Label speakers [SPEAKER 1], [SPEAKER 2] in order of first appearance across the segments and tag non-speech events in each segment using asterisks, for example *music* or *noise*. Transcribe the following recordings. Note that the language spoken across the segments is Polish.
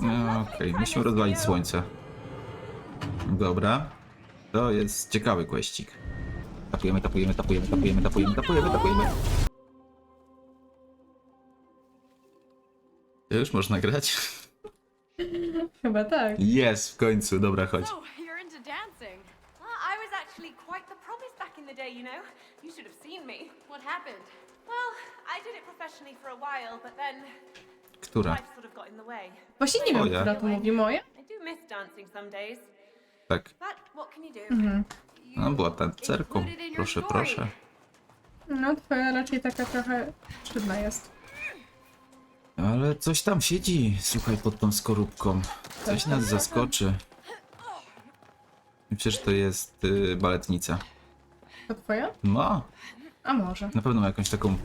[SPEAKER 1] No, Okej, musimy rozwalić słońce. Dobra. To jest ciekawy kweścik. Tapujemy, tapujemy, tapujemy, tapujemy, tapujemy, tapujemy, tapujemy. Już można grać?
[SPEAKER 2] Chyba tak.
[SPEAKER 1] Jest, w końcu, dobra, chodź.
[SPEAKER 3] So, you're into dancing.
[SPEAKER 4] Well, I was actually quite the promise back in the day, you know. You should have seen me.
[SPEAKER 3] What happened?
[SPEAKER 4] Well, I did it professionally for a while, but then
[SPEAKER 1] Która?
[SPEAKER 2] Właśnie nie wiem, która to mówi.
[SPEAKER 4] Days,
[SPEAKER 1] Tak.
[SPEAKER 2] Mhm.
[SPEAKER 1] No, była tancerką. Proszę, proszę.
[SPEAKER 2] No, twoja raczej taka trochę sztywna jest.
[SPEAKER 1] Ale coś tam siedzi, słuchaj, pod tą skorupką. Coś nas zaskoczy. I przecież to jest y, baletnica.
[SPEAKER 2] To twoja?
[SPEAKER 1] Ma,
[SPEAKER 2] A może.
[SPEAKER 1] na pewno ma jakąś taką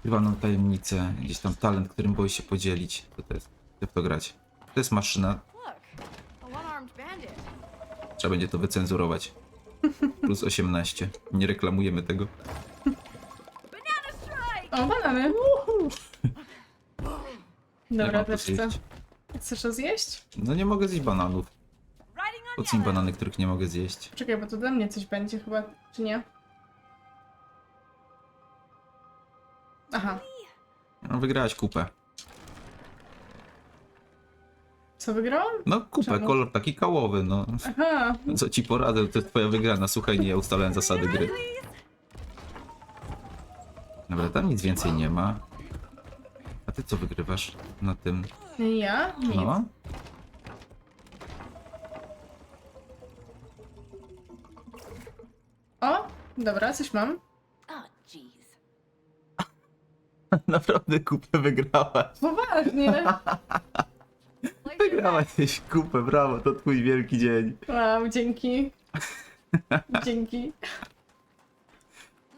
[SPEAKER 1] ukrywaną tajemnicę, gdzieś tam talent, którym boi się podzielić. To, to jest, jak to grać? To jest maszyna, trzeba będzie to wycenzurować. Plus 18. Nie reklamujemy tego.
[SPEAKER 2] O, banany! Dobra,
[SPEAKER 1] to
[SPEAKER 2] też chcę.
[SPEAKER 1] zjeść?
[SPEAKER 2] Chcesz to zjeść?
[SPEAKER 1] No nie mogę zjeść bananów. Po co mi banany, których nie mogę zjeść?
[SPEAKER 2] Czekaj, bo to dla mnie coś będzie chyba, czy nie? Aha,
[SPEAKER 1] No, wygrałaś kupę.
[SPEAKER 2] co wygrałam?
[SPEAKER 1] No kupę,
[SPEAKER 2] Czemu?
[SPEAKER 1] kolor taki kałowy, no.
[SPEAKER 2] Aha,
[SPEAKER 1] Co ci poradzę, to jest twoja wygrana. Słuchaj, nie ja ustalałem zasady gry. Dobra, tam nic więcej nie ma. A ty co wygrywasz na tym?
[SPEAKER 2] ja? Nic.
[SPEAKER 1] No.
[SPEAKER 2] O, dobra, coś mam.
[SPEAKER 3] Oh, jeez. *laughs*
[SPEAKER 1] Naprawdę kupę wygrałaś.
[SPEAKER 2] Poważnie. *laughs*
[SPEAKER 1] Wygrałaś kupę, brawo, to twój wielki dzień.
[SPEAKER 2] Wow, dzięki. Dzięki.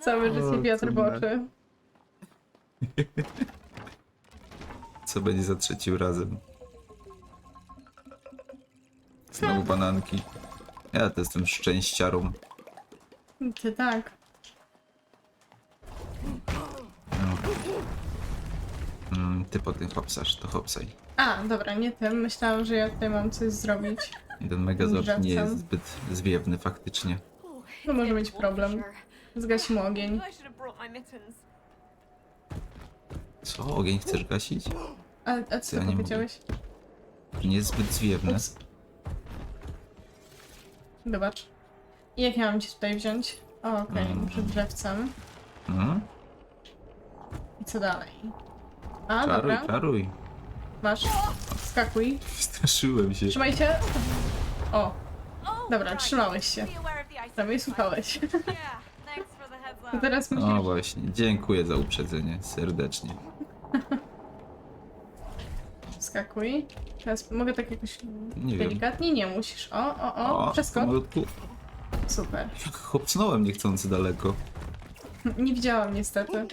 [SPEAKER 2] Całe
[SPEAKER 1] O,
[SPEAKER 2] życie wiatr w
[SPEAKER 1] cudne.
[SPEAKER 2] oczy. *laughs*
[SPEAKER 1] Co będzie za trzecim razem? Znowu bananki. Ja to jestem szczęściarą.
[SPEAKER 2] Ty tak.
[SPEAKER 1] Mm, ty po tym hopsasz, to hopsaj.
[SPEAKER 2] A, dobra, nie tym. Myślałam, że ja tutaj mam coś zrobić.
[SPEAKER 1] I ten megazord nie jest zbyt zwiewny faktycznie.
[SPEAKER 2] To może
[SPEAKER 3] for
[SPEAKER 2] problem. Zgasimy ogień.
[SPEAKER 1] Co? Ogień chcesz gasić?
[SPEAKER 2] A, a co
[SPEAKER 1] Ja
[SPEAKER 2] ty
[SPEAKER 1] nie
[SPEAKER 2] powiedziałeś?
[SPEAKER 1] Nie jest zbyt zwiewny.
[SPEAKER 2] Ups. Zobacz. I jak ja mam cię tutaj wziąć? O, okej,
[SPEAKER 1] Mm.
[SPEAKER 2] muszę drzewcem.
[SPEAKER 1] Mhm.
[SPEAKER 2] I co dalej? A,
[SPEAKER 1] Czaruj,
[SPEAKER 2] dobra.
[SPEAKER 1] czaruj.
[SPEAKER 2] Masz. Skakuj.
[SPEAKER 1] Straszyłem się.
[SPEAKER 2] Trzymaj się. O,
[SPEAKER 4] Oh,
[SPEAKER 2] dobra,
[SPEAKER 4] right.
[SPEAKER 2] trzymałeś się. Prawie słuchałeś. *laughs* To teraz musisz...
[SPEAKER 1] O właśnie, dziękuję za uprzedzenie, serdecznie. *laughs*
[SPEAKER 2] Skakuj. Teraz mogę tak jakoś
[SPEAKER 1] Nie wiem.
[SPEAKER 2] delikatnie? Nie musisz. O, o, o, przeskok.
[SPEAKER 1] pomalutku.
[SPEAKER 2] Super.
[SPEAKER 1] Jak hopsnąłem niechcący daleko. *laughs*
[SPEAKER 2] Nie widziałam niestety.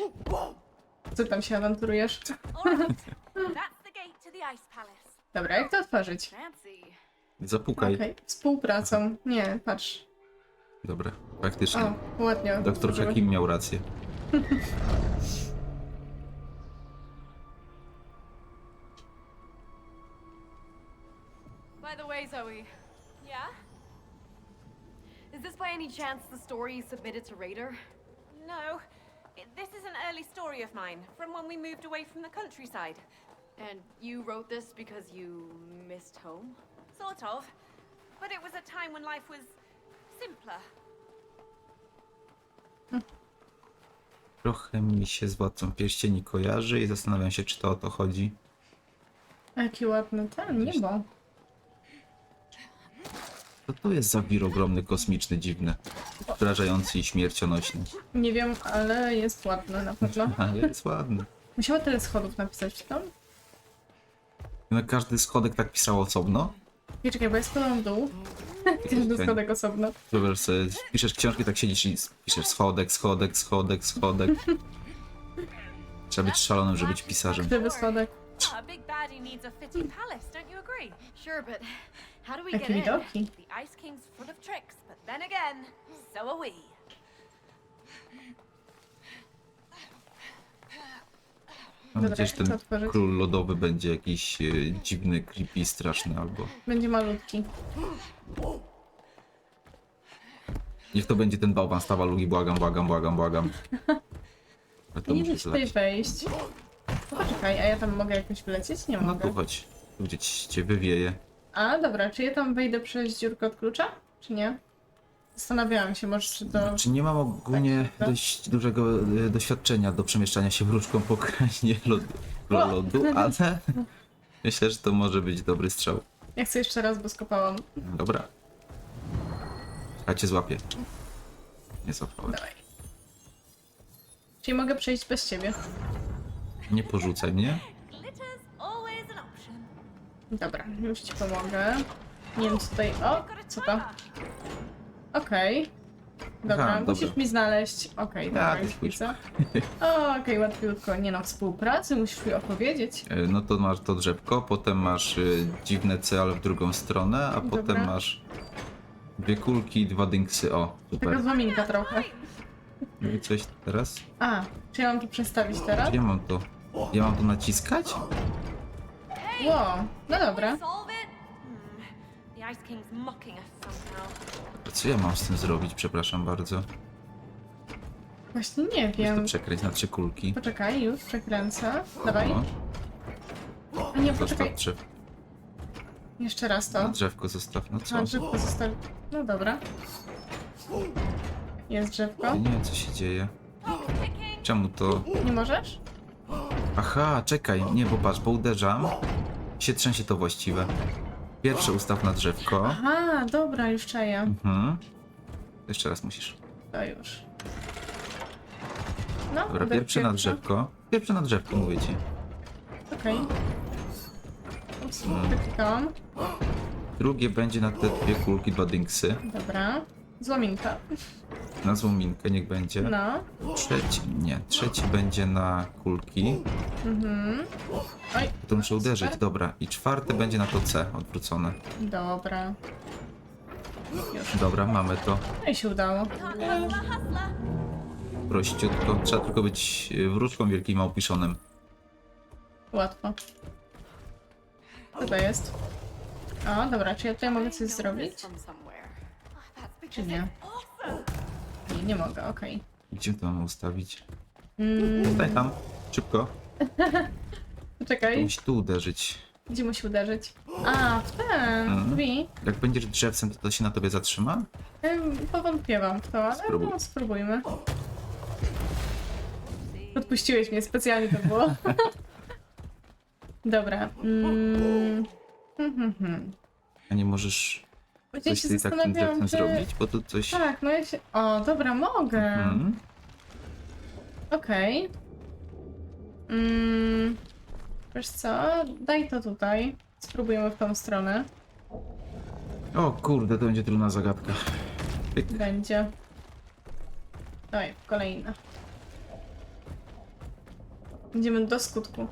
[SPEAKER 2] Co tam się awanturujesz?
[SPEAKER 4] That's the gate to the ice palace.
[SPEAKER 2] Dobra, jak to otworzyć?
[SPEAKER 3] Fancy.
[SPEAKER 1] Zapukaj.
[SPEAKER 2] Okej, współpracą. Nie, patrz.
[SPEAKER 1] Dobra, faktycznie.
[SPEAKER 2] O, ładnie.
[SPEAKER 1] Doktor
[SPEAKER 2] otworzyłeś.
[SPEAKER 1] Hakim miał rację.
[SPEAKER 3] By the way, Zoe,
[SPEAKER 4] Yeah?
[SPEAKER 3] is this by any chance the story you submitted to Raider?
[SPEAKER 4] No. This is an early story of mine, from when we moved away from the countryside.
[SPEAKER 3] And you wrote this because you missed home?
[SPEAKER 4] Sort of. But it was a time when life was simpler. *laughs*
[SPEAKER 1] Trochę mi się z Władcą Pierścieni kojarzy i zastanawiam się, czy to o to chodzi.
[SPEAKER 2] Jaki ładny ten, niebo.
[SPEAKER 1] Co to jest za wir ogromny, kosmiczny, dziwny, wrażający i śmiercionośny?
[SPEAKER 2] Nie wiem, ale jest ładny na pewno. *laughs*
[SPEAKER 1] Ale jest ładny.
[SPEAKER 2] Musiała tyle schodów napisać tam?
[SPEAKER 1] Na każdy schodek tak pisał osobno.
[SPEAKER 2] Nie czekaj, bo ja spadam w dół. *laughs* Każdy
[SPEAKER 1] Okej.
[SPEAKER 2] schodek osobno.
[SPEAKER 1] Wyobraź sobie, piszesz książki, tak siedzisz i piszesz schodek, schodek, schodek, schodek. *laughs* Trzeba być szalonym, żeby być pisarzem.
[SPEAKER 2] Krzywy schodek.
[SPEAKER 4] A big baddie needs a fitting palace, don't you agree?
[SPEAKER 3] Sure, but how do we get
[SPEAKER 2] Jakie
[SPEAKER 3] in?
[SPEAKER 2] widoki.
[SPEAKER 4] The Ice King's full of tricks, but then again, so are we.
[SPEAKER 1] Mam
[SPEAKER 2] Dobra,
[SPEAKER 1] nadzieję, że ten
[SPEAKER 2] otworzyć?
[SPEAKER 1] król lodowy będzie jakiś e, dziwny, creepy, straszny albo...
[SPEAKER 2] Będzie malutki.
[SPEAKER 1] Niech to będzie ten bałwan stawa lugi, błagam, błagam, błagam, błagam. Ale to
[SPEAKER 2] nie
[SPEAKER 1] muszę
[SPEAKER 2] się tutaj
[SPEAKER 1] zlać.
[SPEAKER 2] wejść. No Poczekaj, a ja tam mogę jakoś wlecieć? Nie
[SPEAKER 1] No
[SPEAKER 2] mogę.
[SPEAKER 1] tu chodź. Tu gdzie ci- cię wywieje.
[SPEAKER 2] A, dobra, czy ja tam wejdę przez dziurkę od klucza? Czy nie? Zastanawiałam się, może czy to...
[SPEAKER 1] Czy nie mam ogólnie
[SPEAKER 2] Tak,
[SPEAKER 1] dość dużego e, doświadczenia do przemieszczania się wróżką po krainie *laughs* lodu, lodu, ale myślę, że to może być dobry strzał.
[SPEAKER 2] Ja chcę jeszcze raz, bo skopałam.
[SPEAKER 1] Dobra. A cię złapię. Nie złapałem.
[SPEAKER 2] Dawaj. Czyli mogę przejść bez ciebie.
[SPEAKER 1] Nie porzucaj mnie.
[SPEAKER 2] Dobra, już ci pomogę. Nie wiem co tutaj... O, co to? Okej. Dobra,
[SPEAKER 1] Aha,
[SPEAKER 2] musisz
[SPEAKER 1] dobra.
[SPEAKER 2] mi znaleźć. Okej, dobra,
[SPEAKER 1] Tak,
[SPEAKER 2] już
[SPEAKER 1] spójrz.
[SPEAKER 2] widzę. O, Okej, łatwiutko. Nie no, współpracy musisz mi opowiedzieć.
[SPEAKER 1] E, No to masz to drzewko, potem masz e, dziwne C, ale w drugą stronę, a
[SPEAKER 2] Dobra.
[SPEAKER 1] potem masz dwie kulki i dwa dinksy. O,
[SPEAKER 2] Taka
[SPEAKER 1] super.
[SPEAKER 2] złaminka trochę.
[SPEAKER 1] I coś teraz?
[SPEAKER 2] A, czy ja mam to przestawić teraz?
[SPEAKER 1] Gdzie ja mam to? Ja mam to naciskać?
[SPEAKER 2] Ło, no dobra.
[SPEAKER 4] Solve Ice King's mocking us somehow.
[SPEAKER 1] A Co ja mam z tym zrobić? Przepraszam bardzo.
[SPEAKER 2] Właśnie nie
[SPEAKER 1] Weź to
[SPEAKER 2] wiem.
[SPEAKER 1] przekręć na trzy kulki.
[SPEAKER 2] Poczekaj, już przekręcę. Dawaj. A nie, poczekaj.
[SPEAKER 1] zostaw drzew,
[SPEAKER 2] Jeszcze raz to.
[SPEAKER 1] na drzewko zostaw. No co?
[SPEAKER 2] A, drzewko zostawi. No dobra. Jest drzewko.
[SPEAKER 1] Ja nie wiem co się dzieje. Czemu to...
[SPEAKER 2] Nie możesz?
[SPEAKER 1] Aha, czekaj, nie, bo patrz, bo uderzam. Się trzęsie to właściwe. Pierwsze ustaw na drzewko.
[SPEAKER 2] Aha, dobra, już czaję.
[SPEAKER 1] Mhm. Jeszcze raz musisz.
[SPEAKER 2] To już. No,
[SPEAKER 1] Dobra,
[SPEAKER 2] uderz
[SPEAKER 1] pierwsze na drzewko. Pierwsze na drzewko, mówię ci.
[SPEAKER 2] Okej. Ups,
[SPEAKER 1] Hmm.
[SPEAKER 2] wyklikałam.
[SPEAKER 1] Drugie będzie na te dwie kulki, dwa dinksy.
[SPEAKER 2] Dobra. Złaminka.
[SPEAKER 1] Na złą minkę niech będzie.
[SPEAKER 2] No.
[SPEAKER 1] Trzeci, nie, trzeci będzie na kulki.
[SPEAKER 2] Mhm. Oj,
[SPEAKER 1] To muszę uderzyć,
[SPEAKER 2] Super.
[SPEAKER 1] dobra. I czwarte będzie na to C, odwrócone.
[SPEAKER 2] dobra. Już.
[SPEAKER 1] Dobra, mamy to.
[SPEAKER 2] No i się udało.
[SPEAKER 1] Prościutko. Trzeba tylko być y, wróżką wielkim małpiszonem.
[SPEAKER 2] Łatwo. Co to jest? O, dobra, czy ja tutaj mogę coś zrobić? Czy nie? Nie, nie mogę, okej.
[SPEAKER 1] Gdzie to mamy ustawić?
[SPEAKER 2] Mm,
[SPEAKER 1] Tutaj tam, szybko. *laughs* To
[SPEAKER 2] poczekaj,
[SPEAKER 1] musi tu uderzyć.
[SPEAKER 2] gdzie musi uderzyć? A, w ten,
[SPEAKER 1] Mhm.
[SPEAKER 2] drzwi.
[SPEAKER 1] Jak będziesz drzewcem, to to się na tobie zatrzyma?
[SPEAKER 2] Ym, Powątpiewam w to, ale
[SPEAKER 1] Spróbuj.
[SPEAKER 2] no, spróbujmy. Odpuściłeś mnie, specjalnie to było. *laughs* Dobra. Mm. hmm, hmm, hmm.
[SPEAKER 1] A nie możesz
[SPEAKER 2] Właściwie
[SPEAKER 1] coś
[SPEAKER 2] się
[SPEAKER 1] z takim
[SPEAKER 2] zastanawiałam,
[SPEAKER 1] drzewcem
[SPEAKER 2] czy...
[SPEAKER 1] zrobić? Bo tu coś...
[SPEAKER 2] Tak, no ja się... O, dobra, mogę.
[SPEAKER 1] Mhm.
[SPEAKER 2] Okej. Mm. Wiesz co? Daj to tutaj. Spróbujemy w tą stronę.
[SPEAKER 1] O kurde, to będzie trudna zagadka. Pyk.
[SPEAKER 2] Będzie. Dawaj, kolejna. Idziemy do skutku.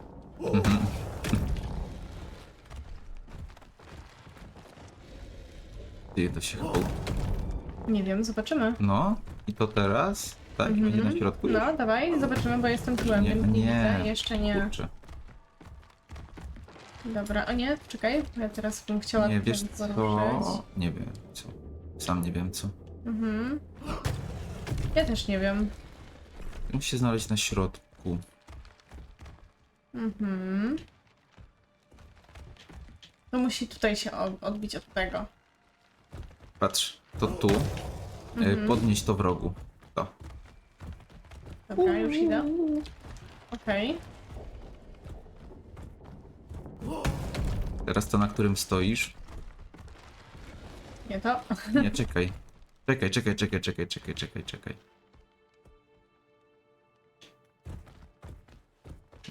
[SPEAKER 1] Ty, to się chyba...
[SPEAKER 2] Nie wiem, zobaczymy.
[SPEAKER 1] No, i to teraz? Tak? I Będzie na środku już?
[SPEAKER 2] No, dawaj, zobaczymy, bo jestem tyłem,
[SPEAKER 1] Nie,
[SPEAKER 2] więc nie,
[SPEAKER 1] nie.
[SPEAKER 2] widzę. Jeszcze nie.
[SPEAKER 1] Kurczę.
[SPEAKER 2] Dobra, o nie, czekaj, bo ja teraz bym chciała
[SPEAKER 1] Nie, wiesz co? Nie wiem co. Sam nie wiem co.
[SPEAKER 2] Mhm. Ja też nie wiem.
[SPEAKER 1] Musi się znaleźć na środku.
[SPEAKER 2] Mhm. To musi tutaj się o- odbić od tego.
[SPEAKER 1] Patrz, to tu. E,
[SPEAKER 2] Mhm.
[SPEAKER 1] Podnieś to w rogu. To.
[SPEAKER 2] Dobra, już idę. Okej.
[SPEAKER 1] Teraz to, na którym stoisz.
[SPEAKER 2] Nie to. *laughs*
[SPEAKER 1] Nie, czekaj. Czekaj, czekaj, czekaj, czekaj, czekaj, czekaj, czekaj.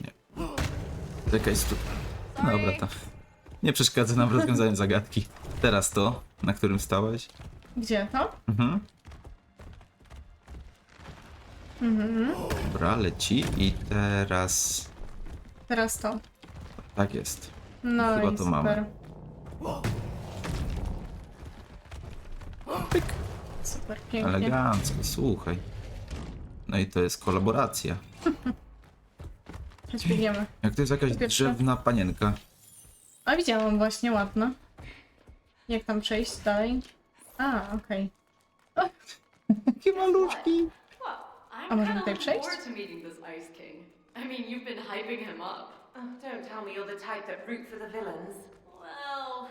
[SPEAKER 1] Nie. Czekaj, stu... Dobra, to. Nie przeszkadza nam w rozwiązaniu *laughs* zagadki. Teraz to, na którym stałeś.
[SPEAKER 2] Gdzie to?
[SPEAKER 1] Mhm.
[SPEAKER 2] Mhm.
[SPEAKER 1] Dobra, leci i teraz...
[SPEAKER 2] Teraz to.
[SPEAKER 1] Tak jest.
[SPEAKER 2] No
[SPEAKER 1] Chyba
[SPEAKER 2] i
[SPEAKER 1] to
[SPEAKER 2] super.
[SPEAKER 1] mamy. Pyk.
[SPEAKER 2] Super, pięknie.
[SPEAKER 1] Elegancko, słuchaj. No i to jest kolaboracja. *laughs*
[SPEAKER 2] Chodź, biegniemy.
[SPEAKER 1] Jak to jest jakaś
[SPEAKER 2] pierwsze-
[SPEAKER 1] drzewna panienka.
[SPEAKER 2] A widziałam właśnie, ładno. Jak tam przejść dalej? A, okej.
[SPEAKER 1] Jakie maluszki.
[SPEAKER 2] A możemy tutaj przejść?
[SPEAKER 3] I mean, you've been hyping him up.
[SPEAKER 4] Oh, don't tell me you're the type that root for the villains.
[SPEAKER 3] Well,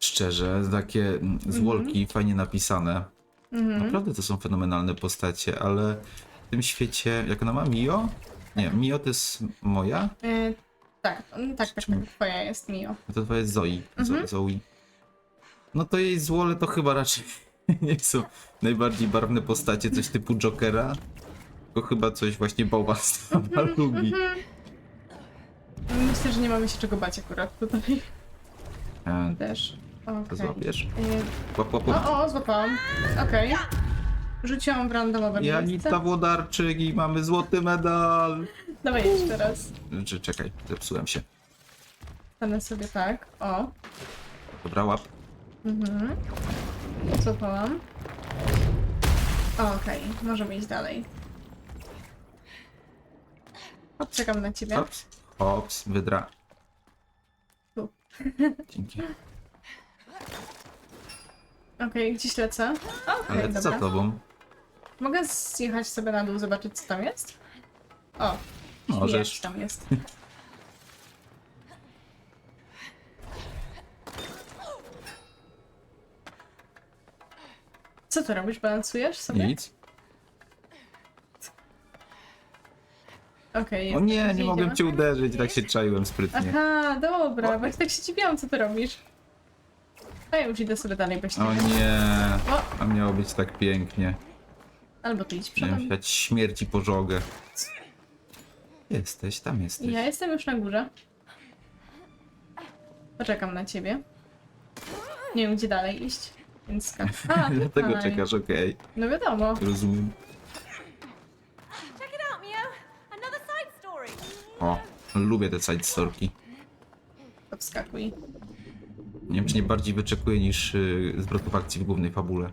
[SPEAKER 1] Szczerze, takie mm, zwolki fajnie napisane.
[SPEAKER 2] Mhm.
[SPEAKER 1] Naprawdę to są fenomenalne postacie, ale w tym świecie, jak ona ma? Mio? Nie, Mio to jest moja?
[SPEAKER 2] E, tak, mm, tak, tak, tak, twoja jest Mio.
[SPEAKER 1] To twoja jest Zoe.
[SPEAKER 2] Mhm.
[SPEAKER 1] Zo- Zoe. No to jej złole to chyba raczej *laughs* nie są najbardziej barwne postacie, coś typu Jokera. Tylko chyba coś właśnie bałwasta lubi.
[SPEAKER 2] Myślę, że nie mamy się czego bać akurat tutaj
[SPEAKER 1] E,
[SPEAKER 2] też.
[SPEAKER 1] to
[SPEAKER 2] Okej.
[SPEAKER 1] złapiesz?
[SPEAKER 2] E,
[SPEAKER 1] Łap, łap, łap.
[SPEAKER 2] O, o, złapałam. Okej. Rzuciłam w randomowe
[SPEAKER 1] Janita
[SPEAKER 2] miejsce.
[SPEAKER 1] Włodarczyk i mamy złoty medal.
[SPEAKER 2] Dawaj jedź teraz.
[SPEAKER 1] Czy czekaj, zepsułem się.
[SPEAKER 2] Stanę sobie tak. O.
[SPEAKER 1] Dobra, łap.
[SPEAKER 2] Mhm. Złapałam. O, Okej, możemy iść dalej. Hop, czekam na ciebie.
[SPEAKER 1] Hops, hops, wydra.
[SPEAKER 2] Tu.
[SPEAKER 1] Dzięki.
[SPEAKER 2] Okej, gdzieś lecę. Okej,
[SPEAKER 1] Ale za
[SPEAKER 2] dobra.
[SPEAKER 1] tobą.
[SPEAKER 2] Mogę zjechać sobie na dół, zobaczyć co tam jest? O,
[SPEAKER 1] Możesz.
[SPEAKER 2] śmierć tam jest. Co ty robisz? Balansujesz sobie?
[SPEAKER 1] Nic.
[SPEAKER 2] Okej.
[SPEAKER 1] O nie, nie mogłem cię uderzyć, tak się czaiłem sprytnie.
[SPEAKER 2] Aha, dobra, bo ja tak się dziwiłam, co ty robisz. A ja już idę sobie dalej, bo się
[SPEAKER 1] O nie,
[SPEAKER 2] O,
[SPEAKER 1] a miało być tak pięknie.
[SPEAKER 2] Albo ty idź
[SPEAKER 1] Miałem
[SPEAKER 2] przodem.
[SPEAKER 1] siać śmierci pożogę. Jesteś, tam jesteś.
[SPEAKER 2] Ja jestem już na górze. Poczekam na ciebie. Nie wiem, gdzie dalej iść, więc skacz. *laughs* A,
[SPEAKER 1] Dlatego czekasz, okej.
[SPEAKER 2] No wiadomo.
[SPEAKER 1] Rozumiem.
[SPEAKER 4] Check it out, Mio. Another side story.
[SPEAKER 1] O, lubię te side storki.
[SPEAKER 2] To wskakuj.
[SPEAKER 1] Nie wiem, czy nie bardziej wyczekuję niż yy, zwrotów akcji w głównej fabule.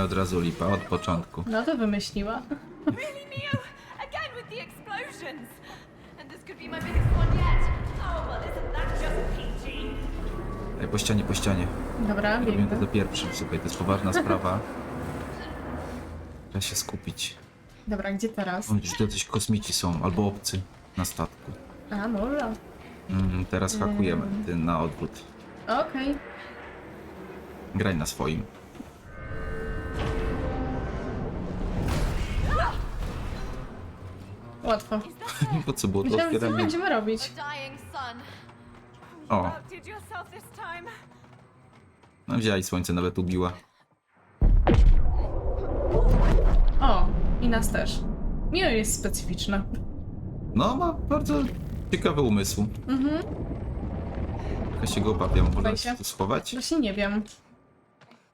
[SPEAKER 1] Nie, od razu lipa, od początku.
[SPEAKER 2] No to wymyśliła.
[SPEAKER 4] Really, Mio? Again with the explosions.
[SPEAKER 3] and this could be my biggest one yet.
[SPEAKER 4] Oh, well, isn't that just peachy?
[SPEAKER 1] Ej, po ścianie, po ścianie.
[SPEAKER 2] Dobra,
[SPEAKER 1] Robimy to
[SPEAKER 2] biegnę.
[SPEAKER 1] pierwszy, słuchaj, to jest poważna sprawa. Trzeba się skupić.
[SPEAKER 2] Dobra, gdzie teraz?
[SPEAKER 1] Nadzieję, że to coś kosmici są, albo obcy na statku.
[SPEAKER 2] A, może.
[SPEAKER 1] Mm, teraz hakujemy, ty na odwrót.
[SPEAKER 2] Okej.
[SPEAKER 1] Graj na swoim.
[SPEAKER 2] Łatwo. *laughs*
[SPEAKER 1] Po co było to
[SPEAKER 2] Myślałam, co
[SPEAKER 1] otwieranie?
[SPEAKER 2] będziemy robić.
[SPEAKER 3] Dying sun.
[SPEAKER 1] O,
[SPEAKER 4] Outdid yourself this time.
[SPEAKER 1] no wzięła i słońce nawet ubiła.
[SPEAKER 2] O, i nas też. Mio jest specyficzna.
[SPEAKER 1] No, ma bardzo ciekawy umysł.
[SPEAKER 2] Mhm.
[SPEAKER 1] Ja się go obawiam, można
[SPEAKER 2] Chowaj się.
[SPEAKER 1] się tu schować?
[SPEAKER 2] Właśnie nie wiem.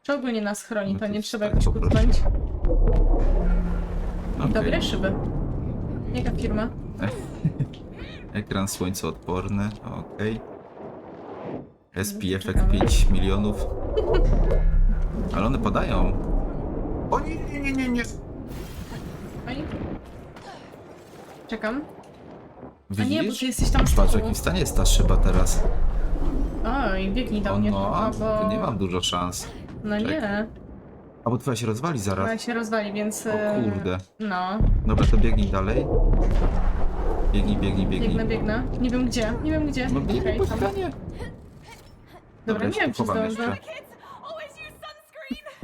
[SPEAKER 2] Czy ogólnie nas chroni,
[SPEAKER 1] No
[SPEAKER 2] to
[SPEAKER 1] to
[SPEAKER 2] nie
[SPEAKER 1] jest
[SPEAKER 2] trzeba
[SPEAKER 1] tak,
[SPEAKER 2] jakoś kucnąć.
[SPEAKER 1] Okej.
[SPEAKER 2] Dobre szyby. Jaka firma? *laughs*
[SPEAKER 1] Ekran słońcoodporny, okej. SPF
[SPEAKER 2] Czekamy.
[SPEAKER 1] 5 milionów. Ale one padają. O nie, nie, nie, nie, nie.
[SPEAKER 2] Oj. Czekam. A nie, bo
[SPEAKER 1] Widzisz?
[SPEAKER 2] ty jesteś tam z
[SPEAKER 1] Patrz w
[SPEAKER 2] tyłu.
[SPEAKER 1] jakim stanie jest ta szyba teraz.
[SPEAKER 2] Oj, biegnij do
[SPEAKER 1] O
[SPEAKER 2] mnie.
[SPEAKER 1] no,
[SPEAKER 2] szybko, bo...
[SPEAKER 1] to nie mam dużo szans.
[SPEAKER 2] No
[SPEAKER 1] Czekaj.
[SPEAKER 2] nie.
[SPEAKER 1] A bo twoja się rozwali zaraz.
[SPEAKER 2] Chyba się rozwali, więc...
[SPEAKER 1] O
[SPEAKER 2] e,
[SPEAKER 1] kurde.
[SPEAKER 2] No,
[SPEAKER 1] Dobra, to biegnij dalej. Biegnij, biegnij, biegnij.
[SPEAKER 2] biegnę, biegnę. Nie wiem gdzie, nie wiem gdzie.
[SPEAKER 1] No biegnij
[SPEAKER 2] Okej,
[SPEAKER 1] po
[SPEAKER 2] tam.
[SPEAKER 1] ścianie.
[SPEAKER 2] Dobra,
[SPEAKER 1] ja
[SPEAKER 2] nie
[SPEAKER 1] się
[SPEAKER 2] wiem czy
[SPEAKER 1] chowam
[SPEAKER 2] zdążę.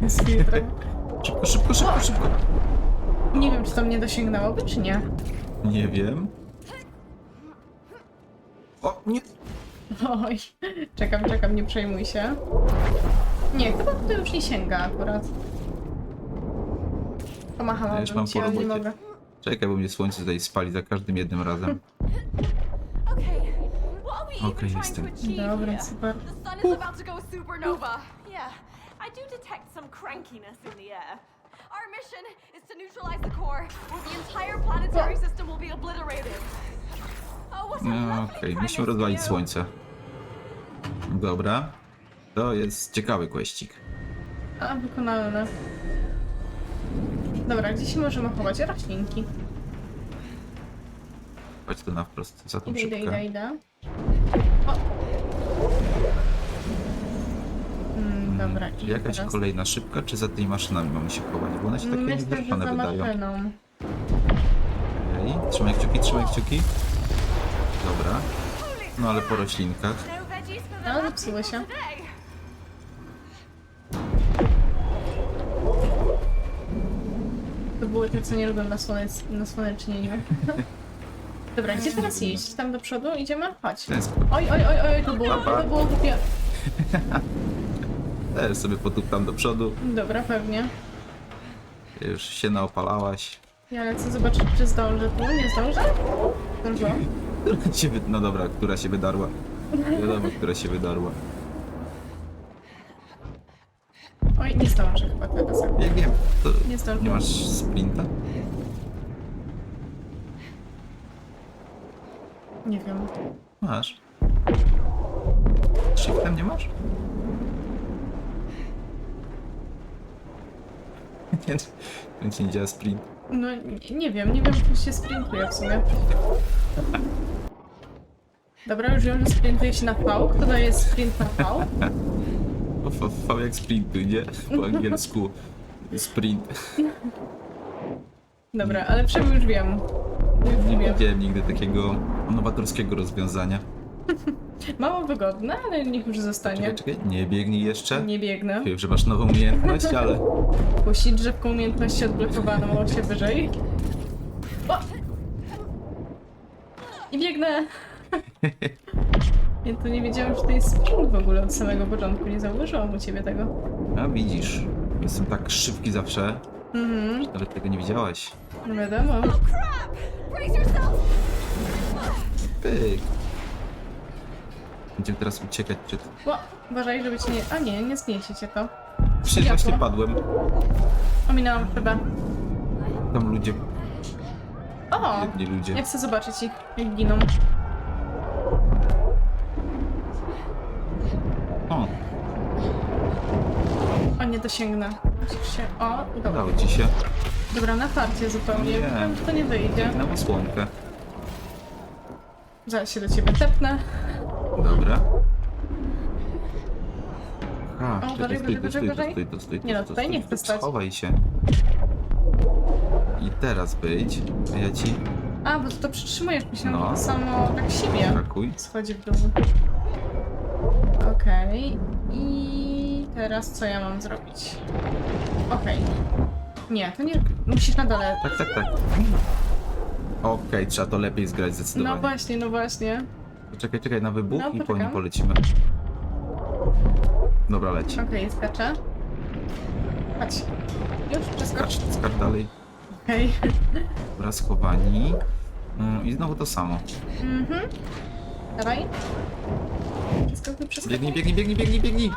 [SPEAKER 1] jeszcze.
[SPEAKER 2] Z filtrem. *laughs*
[SPEAKER 1] Szybko, szybko, szybko, szybko.
[SPEAKER 2] Nie wiem, czy to mnie dosięgnęłoby, czy nie.
[SPEAKER 1] Nie wiem. O, nie.
[SPEAKER 2] Oj, czekam, czekam, nie przejmuj się. Nie, chyba to już nie sięga akurat. Pomachałabym
[SPEAKER 1] Ja już mam
[SPEAKER 2] ci,
[SPEAKER 1] po
[SPEAKER 2] ale nie
[SPEAKER 1] robocie.
[SPEAKER 2] mogę.
[SPEAKER 1] Czekaj, bo mnie słońce tutaj spali za każdym jednym razem. *laughs*
[SPEAKER 4] Okay, what are we even
[SPEAKER 1] Okay,
[SPEAKER 4] trying
[SPEAKER 1] jestem.
[SPEAKER 4] to achieve
[SPEAKER 2] Dobra, super.
[SPEAKER 3] The sun is about to go supernova.
[SPEAKER 4] Yeah, I do detect some crankiness in the air.
[SPEAKER 3] Our mission is to neutralize the core, or the entire planetary system will be obliterated. Oh, what a
[SPEAKER 1] No,
[SPEAKER 3] lovely
[SPEAKER 1] Okej,
[SPEAKER 3] premise,
[SPEAKER 1] musimy rozwalić słońce. Dobra. To jest ciekawy kweścik.
[SPEAKER 2] A, wykonalne. Dobra, gdzie się możemy chować? Roślinki.
[SPEAKER 1] Chodź tu na wprost, za tą
[SPEAKER 2] Idę, idę,
[SPEAKER 1] szybkę.
[SPEAKER 2] idę, idę. O! Mm, dobra, i
[SPEAKER 1] Jakaś
[SPEAKER 2] teraz...
[SPEAKER 1] kolejna szybka, czy za tymi maszynami mamy się chować? Bo one się takie
[SPEAKER 2] Myślę, że
[SPEAKER 1] niewyruszone
[SPEAKER 2] za
[SPEAKER 1] wydają.
[SPEAKER 2] maszyną.
[SPEAKER 1] Okej, Trzymaj kciuki, trzymaj kciuki. Dobra. No ale po roślinkach.
[SPEAKER 4] No
[SPEAKER 2] zepsuły się. Te, co nie lubią na, słonec, na słonecznieniu. *laughs* Dobra, gdzie teraz iść? Tam do przodu idziemy? Chodź.
[SPEAKER 1] Ten.
[SPEAKER 2] Oj, oj, oj, oj, to było, to było głupie. *laughs*
[SPEAKER 1] Też sobie potuptam do przodu.
[SPEAKER 2] Dobra, pewnie.
[SPEAKER 1] Już się naopalałaś.
[SPEAKER 2] Ja lecę zobaczyć, czy zdążę tu. Nie zdążę? Zdążyłam. *laughs*
[SPEAKER 1] Która się wy... No dobra, która się wydarła. Wiadomo, która się wydarła.
[SPEAKER 2] Oj, nie zdążę chyba teraz.
[SPEAKER 1] Jak wiem, to
[SPEAKER 2] Nie zdążyłam.
[SPEAKER 1] nie masz sprinta?
[SPEAKER 2] Nie wiem.
[SPEAKER 1] Masz. Shiftem nie masz? *laughs* Nie, to ci nie działa sprint.
[SPEAKER 2] No, nie, nie wiem, nie wiem, czy się sprintuje w sumie. Dobra, już wiem, że sprintuje się na V. Kto daje sprint na V? *laughs*
[SPEAKER 1] O, V, v jak sprintuj, nie? Po angielsku sprint.
[SPEAKER 2] Dobra, ale przynajmniej już wiem. Już
[SPEAKER 1] Nie
[SPEAKER 2] wiem.
[SPEAKER 1] widziałem nigdy takiego nowatorskiego rozwiązania.
[SPEAKER 2] Mało wygodne, ale niech już zostanie.
[SPEAKER 1] Czekaj, czekaj, nie biegnij jeszcze.
[SPEAKER 2] Nie biegnę.
[SPEAKER 1] Wiem, że masz nową umiejętność, ale...
[SPEAKER 2] Puścić drzewką umiejętności odblokowaną się wyżej. O! I biegnę! *laughs* Ja to nie wiedziałam, że to jest sprint w ogóle od samego początku. Nie zauważyłam u ciebie tego.
[SPEAKER 1] A widzisz, jestem tak szybki zawsze.
[SPEAKER 2] Mhm,
[SPEAKER 1] Nawet tego nie widziałaś.
[SPEAKER 2] no wiadomo.
[SPEAKER 3] Oh crap! Brace yourself!
[SPEAKER 1] Pyk. Będziemy teraz uciekać przed...
[SPEAKER 2] O, uważaj, żeby cię nie... A nie, nie zniesie cię to.
[SPEAKER 1] Przecież
[SPEAKER 2] Jadło.
[SPEAKER 1] właśnie padłem.
[SPEAKER 2] Ominęłam chyba.
[SPEAKER 1] Tam ludzie,
[SPEAKER 2] O!
[SPEAKER 1] jedni ludzie.
[SPEAKER 2] Ja chcę zobaczyć ich, jak giną.
[SPEAKER 1] O,
[SPEAKER 2] O, nie dosięgnę. Musisz się... O, dobra.
[SPEAKER 1] udało ci się.
[SPEAKER 2] Dobra, na farcie zupełnie.
[SPEAKER 1] Nie.
[SPEAKER 2] Wiem, że to nie wyjdzie.
[SPEAKER 1] Na osłonkę.
[SPEAKER 2] Zaraz się do ciebie tepnę.
[SPEAKER 1] Dobra. Aha,
[SPEAKER 2] O,
[SPEAKER 1] czekaj,
[SPEAKER 2] uważaj,
[SPEAKER 1] stój,
[SPEAKER 2] uważaj,
[SPEAKER 1] stój,
[SPEAKER 2] uważaj.
[SPEAKER 1] stój, tu, stój,
[SPEAKER 2] Nie no,
[SPEAKER 1] tu,
[SPEAKER 2] tutaj
[SPEAKER 1] stój,
[SPEAKER 2] nie chcę stać.
[SPEAKER 1] Schowaj się. I teraz wyjdź. A ja ci
[SPEAKER 2] A, bo ty to przytrzymujesz. Myślałam,
[SPEAKER 1] No.
[SPEAKER 2] że to samo tak siebie
[SPEAKER 1] hakuj.
[SPEAKER 2] schodzi w dół. Okej. I teraz co ja mam zrobić? Okej. Nie, to nie... Musisz na dole.
[SPEAKER 1] Tak, tak, tak. Okej, trzeba to lepiej zgrać
[SPEAKER 2] No
[SPEAKER 1] zdecydowanie.
[SPEAKER 2] właśnie, no właśnie.
[SPEAKER 1] Czekaj, czekaj na wybuch
[SPEAKER 2] No,
[SPEAKER 1] i po nim
[SPEAKER 2] poczekam.
[SPEAKER 1] polecimy. Dobra, leci.
[SPEAKER 2] Okej, skaczę. Chodź. Już.
[SPEAKER 1] Skacz, skacz dalej.
[SPEAKER 2] Okej.
[SPEAKER 1] Dobra, schowani. Mm, I znowu to samo.
[SPEAKER 2] Mhm. Dawaj. Przeskakuj, przeskakuj.
[SPEAKER 1] Biegnij, biegnij, biegnij, biegnij, biegnij!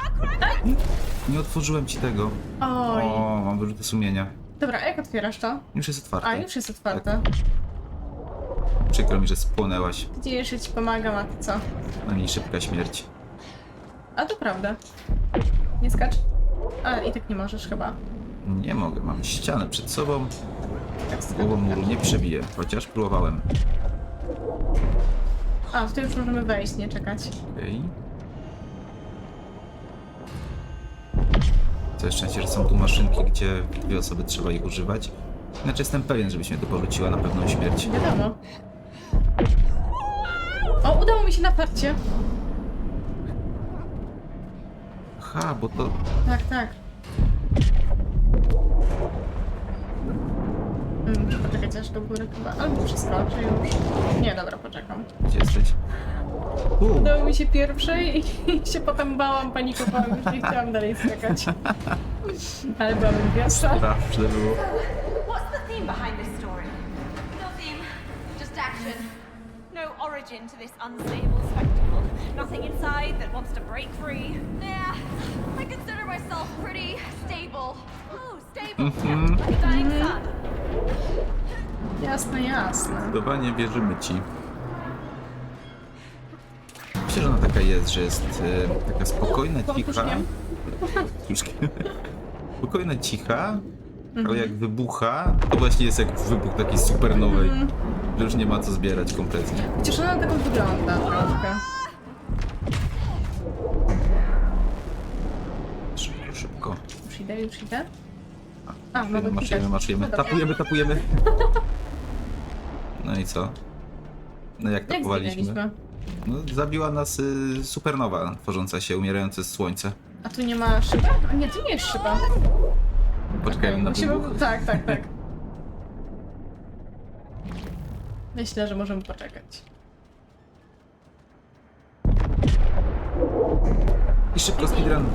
[SPEAKER 1] Nie otworzyłem ci tego.
[SPEAKER 2] Oj.
[SPEAKER 1] O, mam wyrzuty sumienia.
[SPEAKER 2] Dobra, a jak otwierasz to?
[SPEAKER 1] Już jest otwarte.
[SPEAKER 2] A, już jest otwarte.
[SPEAKER 1] Przykro mi, że spłonęłaś.
[SPEAKER 2] Widzisz, że ci pomagam, a ty co?
[SPEAKER 1] Na niej szybka śmierć.
[SPEAKER 2] A to prawda. Nie skacz. A, i tak nie możesz chyba.
[SPEAKER 1] Nie mogę, mam ścianę przed sobą.
[SPEAKER 2] Tak skacz.
[SPEAKER 1] Głową muru nie przebiję, chociaż próbowałem.
[SPEAKER 2] A, tu już możemy wejść, nie czekać.
[SPEAKER 1] Okej. Całe szczęście, że są tu maszynki, gdzie dwie osoby trzeba ich używać. Inaczej jestem pewien, żebyś mnie tu porzuciła na pewną śmierć.
[SPEAKER 2] Wiadomo. O, udało mi się na parcie.
[SPEAKER 1] Aha, bo to...
[SPEAKER 2] Tak, tak. Muszę poczekać aż do góry chyba. Albo przeskoczę już. Nie, dobra, poczekam.
[SPEAKER 1] Gdzie jesteś?
[SPEAKER 2] Udało mi się pierwszej i *laughs* się potem bałam, panikowałam, już nie chciałam dalej skakać. Ale byłam wiosna.
[SPEAKER 1] Straszne było.
[SPEAKER 4] What's the theme behind this story?
[SPEAKER 3] No theme, just action.
[SPEAKER 4] No origin to this unstable spectacle. Nothing inside that wants to break free.
[SPEAKER 3] Yeah, I consider myself pretty stable.
[SPEAKER 1] Mhm.
[SPEAKER 2] Jasne, jasne.
[SPEAKER 1] Zdecydowanie wierzymy ci. Myślę, że ona taka jest, że jest e, taka spokojna, cicha. *laughs* Spokojna, cicha, ale jak wybucha, to właśnie jest jak wybuch takiej supernowej. Że już nie ma co zbierać kompletnie.
[SPEAKER 2] Chociaż ona taką wygląda troszkę.
[SPEAKER 1] Szybko, szybko.
[SPEAKER 2] Już idę, już idę. A, mogę
[SPEAKER 1] Maszujemy,
[SPEAKER 2] klikać.
[SPEAKER 1] maszujemy.
[SPEAKER 2] Dobra.
[SPEAKER 1] Tapujemy, tapujemy. No i co? No jak
[SPEAKER 2] Jak
[SPEAKER 1] tapowaliśmy?
[SPEAKER 2] zginęliśmy?
[SPEAKER 1] No, zabiła nas y, supernowa tworząca się, umierające z słońca.
[SPEAKER 2] A tu nie ma szyba? A nie, tu nie jest szyba.
[SPEAKER 1] Poczekajmy na
[SPEAKER 2] Musimy...
[SPEAKER 1] wybuch. *laughs*
[SPEAKER 2] Tak, tak, tak. Myślę, że możemy poczekać.
[SPEAKER 1] I szybko speedrun.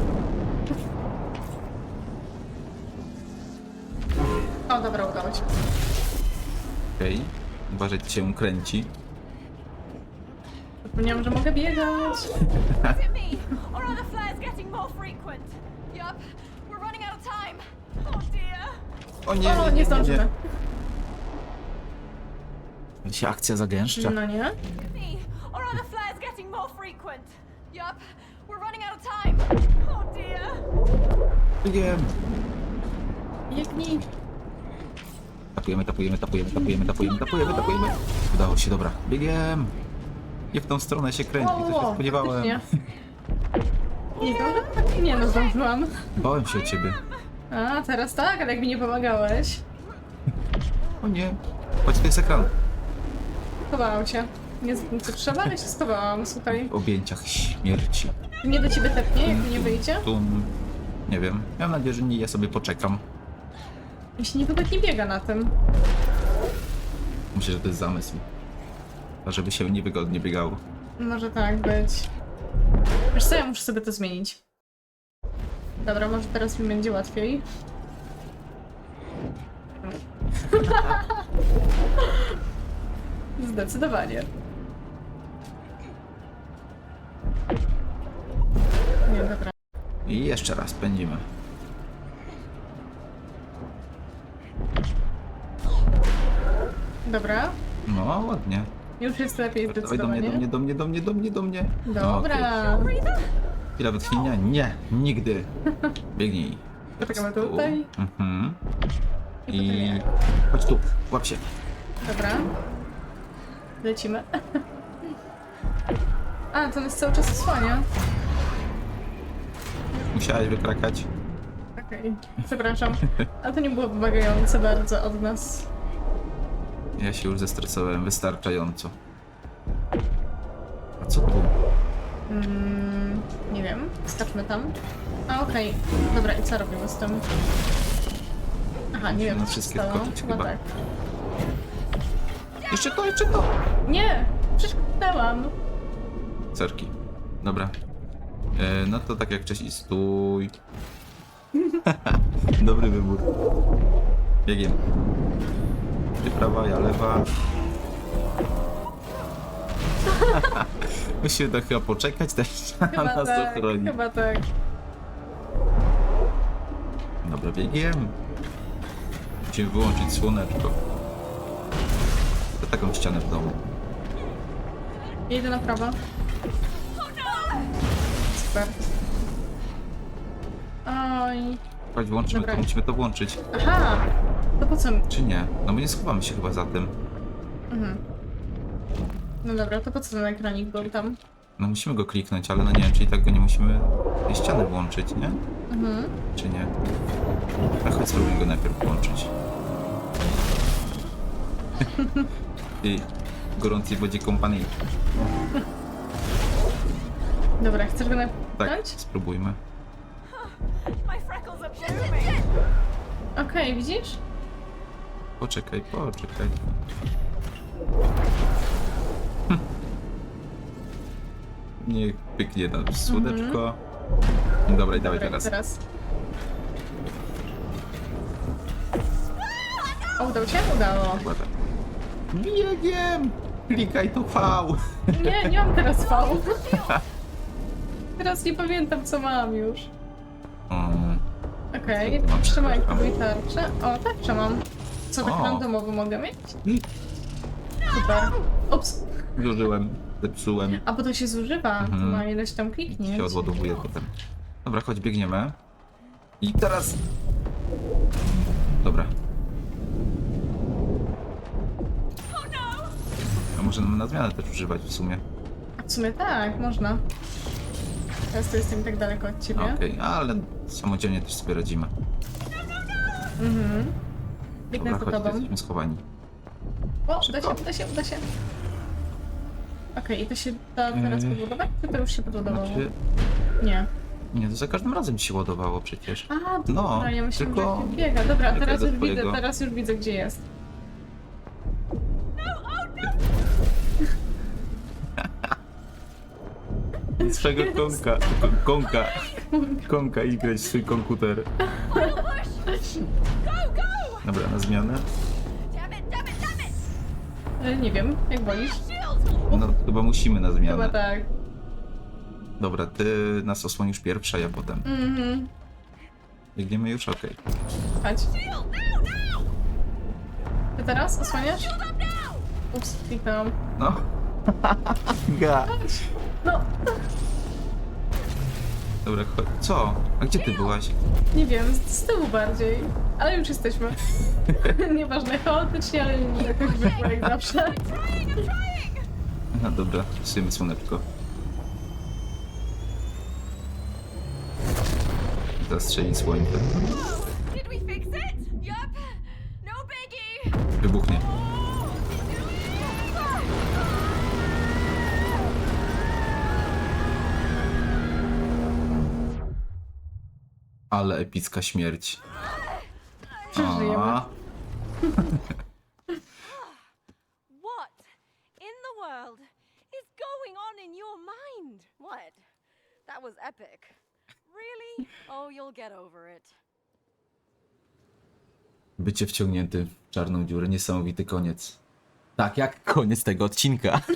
[SPEAKER 2] O, dobra, udało się.
[SPEAKER 1] Okej. Uważać się kręci.
[SPEAKER 2] Zapomniałam, że mogę biegać.
[SPEAKER 4] Is it me? Or are the flares getting more frequent? Yup. We're running out of time. Oh dear.
[SPEAKER 1] O nie,
[SPEAKER 2] O, nie zdążymy.
[SPEAKER 1] nie. się akcja zagęszcza.
[SPEAKER 2] No nie?
[SPEAKER 4] Me? Or are the flares getting more frequent? Yup. We're running out of time. Oh dear.
[SPEAKER 1] Biegiem.
[SPEAKER 2] Biegnij.
[SPEAKER 1] Tapujemy, tapujemy, tapujemy, tapujemy, tapujemy, tapujemy, tapujemy. Udało się, dobra. Biegiem. Nie w tą stronę się kręci, to się spodziewałem.
[SPEAKER 2] faktycznie. Nie zdążyłam? Nie no, zdążyłam.
[SPEAKER 1] Bałem się o ciebie.
[SPEAKER 2] A, teraz tak, ale jak mi nie pomagałeś.
[SPEAKER 1] O nie. Chodź, to jest ekran.
[SPEAKER 2] Schowałam się. Nie z- co trzeba, ale się schowałam, słuchaj.
[SPEAKER 1] W objęciach śmierci.
[SPEAKER 2] Nie do ciebie tepnie, jak mi nie wyjdzie?
[SPEAKER 1] Tu... Nie wiem. Mam nadzieję, że nie, ja sobie poczekam.
[SPEAKER 2] Mi się nikogo nie biega na tym.
[SPEAKER 1] Myślę, że to jest zamysł. A żeby się niewygodnie biegało.
[SPEAKER 2] Może tak być. Wiesz co, ja muszę sobie to zmienić. Dobra, może teraz mi będzie łatwiej. *laughs* Zdecydowanie. Nie, dobra.
[SPEAKER 1] I jeszcze raz pędzimy.
[SPEAKER 2] Dobra.
[SPEAKER 1] No, ładnie.
[SPEAKER 2] Już jest lepiej
[SPEAKER 1] Dawaj do mnie, do mnie, do mnie, do mnie, do mnie, do mnie.
[SPEAKER 2] Dobra.
[SPEAKER 1] Okej. Chwila wytchnienia? Nie, nigdy. *laughs* Biegnij.
[SPEAKER 2] Poczekamy
[SPEAKER 1] Tu.
[SPEAKER 2] tutaj.
[SPEAKER 1] Mhm.
[SPEAKER 2] I
[SPEAKER 1] I...
[SPEAKER 2] potem jak.
[SPEAKER 1] Chodź tu, łap się.
[SPEAKER 2] Dobra. Lecimy. *laughs* A, to nas cały czas osłania.
[SPEAKER 1] Musiałaś wykrakać.
[SPEAKER 2] Okej, przepraszam. A to nie było wymagające bardzo od nas.
[SPEAKER 1] Ja się już zestresowałem wystarczająco. A co tu?
[SPEAKER 2] Mm, nie wiem, skaczmy tam. A, okej. Dobra, i co robimy z tym? Aha, nie wiem,
[SPEAKER 1] Na
[SPEAKER 2] co się
[SPEAKER 1] wszystkie
[SPEAKER 2] stało. chyba. tak.
[SPEAKER 1] Jeszcze to, jeszcze to!
[SPEAKER 2] Nie! Przeszkadzałam!
[SPEAKER 1] Cerki. Dobra. E, no to tak jak wcześniej, stój. *laughs* Dobry wybór. Biegiem. Ty prawa, ja lewa. *laughs* Musimy to chyba poczekać, też na
[SPEAKER 2] Chyba
[SPEAKER 1] nas
[SPEAKER 2] tak,
[SPEAKER 1] ochroni.
[SPEAKER 2] chyba tak.
[SPEAKER 1] Dobra, biegiem. Musimy wyłączyć słoneczko. To taką ścianę w domu.
[SPEAKER 2] Ja idę na prawo. Super. Oj.
[SPEAKER 1] Chodź, włączymy
[SPEAKER 2] Dobra.
[SPEAKER 1] to, musimy to włączyć.
[SPEAKER 2] Aha! To po co?
[SPEAKER 1] Czy nie? No my nie schowamy się chyba za tym.
[SPEAKER 2] Mhm. No dobra, to po co ten ekranik był tam?
[SPEAKER 1] No musimy go kliknąć, ale no nie wiem, czy i tak go nie musimy tej ściany włączyć, nie?
[SPEAKER 2] Mhm.
[SPEAKER 1] Czy nie? A chodź spróbuj go najpierw włączyć. *laughs* I gorącej wodzie kompanii.
[SPEAKER 2] Dobra, chcesz go
[SPEAKER 1] Tak,
[SPEAKER 2] napchnąć?
[SPEAKER 1] spróbujmy.
[SPEAKER 4] My freckles are blooming.
[SPEAKER 2] Okej, widzisz?
[SPEAKER 1] Poczekaj, poczekaj. Hm. Niech pyknie nam słoneczko. Dobra, i dawaj
[SPEAKER 2] Dobra,
[SPEAKER 1] teraz.
[SPEAKER 2] teraz. O, udało się? Udało.
[SPEAKER 1] Chyba tak. Biegiem! Klikaj to V!
[SPEAKER 2] Nie, nie mam teraz V. *laughs* *laughs* Teraz nie pamiętam, co mam już.
[SPEAKER 1] Mm,
[SPEAKER 2] Okej,
[SPEAKER 1] tu mam?
[SPEAKER 2] trzymaj mi tarczę. O, tarczę mam. Co, tak
[SPEAKER 1] O.
[SPEAKER 2] randomowo mogę mieć? Super. Ups.
[SPEAKER 1] Zużyłem, zepsułem.
[SPEAKER 2] A bo to się zużywa, to
[SPEAKER 1] Mhm.
[SPEAKER 2] ma ileś tam kliknięć.
[SPEAKER 1] się odładowuje potem. Dobra, chodź, biegniemy. I teraz... Dobra. A może na zmianę też używać w sumie.
[SPEAKER 2] A w sumie tak, można. Teraz to jestem tak daleko od ciebie.
[SPEAKER 1] Okej, ale samodzielnie też sobie radzimy.
[SPEAKER 2] Mhm. Biegnę
[SPEAKER 1] Dobra,
[SPEAKER 2] za
[SPEAKER 1] chodź,
[SPEAKER 2] tobą.
[SPEAKER 1] jesteśmy schowani.
[SPEAKER 2] O, uda
[SPEAKER 1] Szybko.
[SPEAKER 2] się, uda się, uda się. Okej, i to się da teraz
[SPEAKER 1] Yy.
[SPEAKER 2] podładować? Czy to już się podładowało?
[SPEAKER 1] Znaczy,
[SPEAKER 2] Nie.
[SPEAKER 1] nie, to za każdym razem się ładowało przecież.
[SPEAKER 2] A, dobra,
[SPEAKER 1] No,
[SPEAKER 2] ja myślałam,
[SPEAKER 1] tylko-
[SPEAKER 2] że jak biega. Dobra,
[SPEAKER 1] tylko
[SPEAKER 2] teraz
[SPEAKER 1] do
[SPEAKER 2] już widzę,
[SPEAKER 1] twojego.
[SPEAKER 2] teraz już widzę, gdzie jest. *laughs*
[SPEAKER 1] Z swego konka. Konka. Konka i grać w swój komputer. *laughs* Dobra, na zmianę.
[SPEAKER 2] E, Nie wiem, jak wolisz?
[SPEAKER 1] No, chyba musimy na
[SPEAKER 2] Chyba
[SPEAKER 1] zmianę.
[SPEAKER 2] tak.
[SPEAKER 1] Dobra, ty nas osłonisz pierwsza, ja potem.
[SPEAKER 2] Mhm.
[SPEAKER 1] Biegniemy już? Okej.
[SPEAKER 2] Chodź. Ty teraz osłaniasz? Ups, kliknęłam.
[SPEAKER 1] No. *laughs* Ga.
[SPEAKER 2] No,
[SPEAKER 1] Dobra, chodź. Co? A gdzie ty byłaś?
[SPEAKER 2] nie wiem, z, z tyłu bardziej. Ale już jesteśmy. *laughs* Nieważne, chaotycznie, ale nie jakoś wyszło jak zawsze.
[SPEAKER 1] No dobra, psujemy słoneczko. Zastrzeli słońce.
[SPEAKER 4] Did we fix it? Yup. No biggie.
[SPEAKER 1] Wybuchnie. Ale epicka śmierć.
[SPEAKER 2] Przeżyjemy.
[SPEAKER 4] What in the world is going on in your mind? What? That was epic. Really? Oh, you'll get over it.
[SPEAKER 1] Bycie wciągnięty w czarną dziurę, niesamowity koniec. Tak jak koniec tego odcinka.